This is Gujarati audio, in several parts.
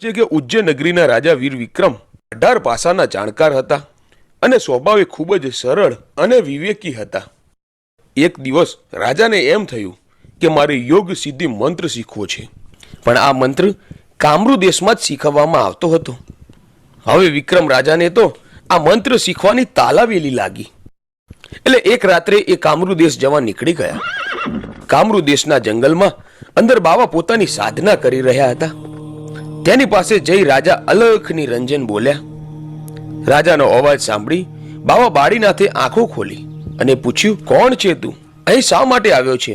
જે કે ઉજ્જૈન નગરીના રાજા વીર વિક્રમ અઢાર પાસાના જાણકાર હતા અને સ્વભાવે ખૂબ જ સરળ અને વિવેકી હતા. એક દિવસ રાજાને એમ થયું કે મારે યોગ સિદ્ધિ મંત્ર શીખવો છે. પણ આ મંત્ર કામરૂ દેશમાં જ શીખવવામાં આવતો હતો. હવે વિક્રમ રાજાને તો આ મંત્ર શીખવાની તાલાવેલી લાગી. એટલે એક રાત્રે એ કામરૂ દેશ જવા નીકળી ગયા. કામરૂ દેશના જંગલમાં અંદર બાવા પોતાની સાધના કરી રહ્યા હતા. તેની પાસે જઈ રાજા અલખની રંજન બોલ્યા, રાજાનો અવાજ સાંભળી બાવા બાળીનાથે આંખો ખોલી અને પૂછ્યું, કોણ છે તું? અહીં શા માટે આવ્યો છે?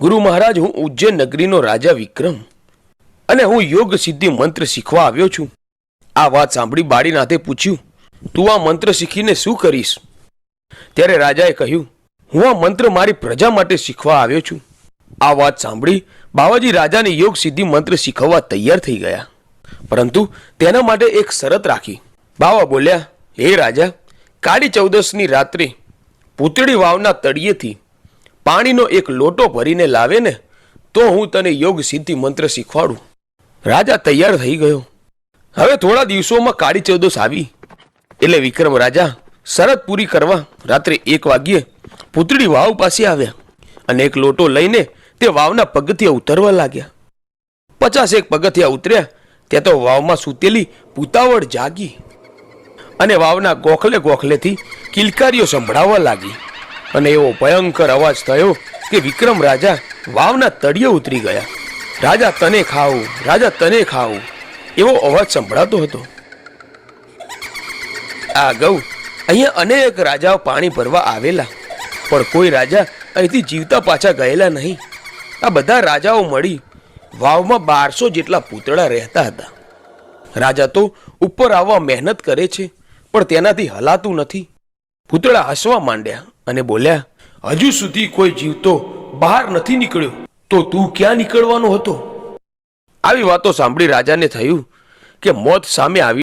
ગુરુ મહારાજ, હું ઉજ્જૈન નગરીનો રાજા વિક્રમ અને હું યોગ સિદ્ધિ મંત્ર શીખવા આવ્યો છું. આ વાત સાંભળી બાળીનાથે પૂછ્યું, તું આ મંત્ર શીખીને શું કરીશ? ત્યારે રાજાએ કહ્યું, હું આ મંત્ર મારી પ્રજા માટે શીખવા આવ્યો છું. આ વાત સાંભળી બાવાજી રાજાને યોગ સિદ્ધિ મંત્ર શીખવવા તૈયાર થઈ ગયા. પરંતુ તેના માટે એક શરત રાખી. બાવા બોલ્યા, હે રાજા, કાળી ચૌદસની રાત્રે પૂતળી વાવના તળિયેથી પાણીનો એક લોટો ભરીને લાવે ને, તો હું તને યોગ સિદ્ધિ મંત્ર શીખવાડું. રાજા તૈયાર થઈ ગયો. હવે થોડા દિવસોમાં કાળી ચૌદસ આવી. એટલે વિક્રમ રાજા શરત પૂરી કરવા રાત્રે એક વાગ્યે પૂતળી વાવ પાસે આવ્યા અને એક લોટો લઈને તે વાવના પગથિયા ઉતરવા લાગ્યા. પચાસ એક પગથિયા ઉતર્યા ત્યાં તો વાવમાં સૂતેલી પૂતાવળ જાગી અને વાવના ગોખલે ગોખલેથી કિલકારીઓ સંભળાવવા લાગી. અને એવો ભયંકર અવાજ થયો કે વિક્રમ રાજા વાવના તળિયે ઉતરી ગયા. રાજા, તને ખાવું, રાજા, તને ખાવું, એવો અવાજ સંભળાતો હતો. આ ગૌ અહીંયા અનેક રાજાઓ પાણી ભરવા આવેલા, પણ કોઈ રાજા અહીંથી જીવતા પાછા ગયેલા નહીં. આ બધા રાજાઓ મળી વાવમાં બારસો જેટલા પૂતળા રહેતા હતા. રાજા તો ઉપર આવવા મહેનત કરે છે, પણ તેનાથી હલાતું નથી. પૂતળા હસવા માંડ્યા અને બોલ્યા, હજુ સુધી કોઈ જીવતો બહાર નથી નીકળ્યો, તો તું ક્યાં નીકળવાનો હતો? આવી વાતો સાંભળી રાજાને થયું કે મોત સામે આવી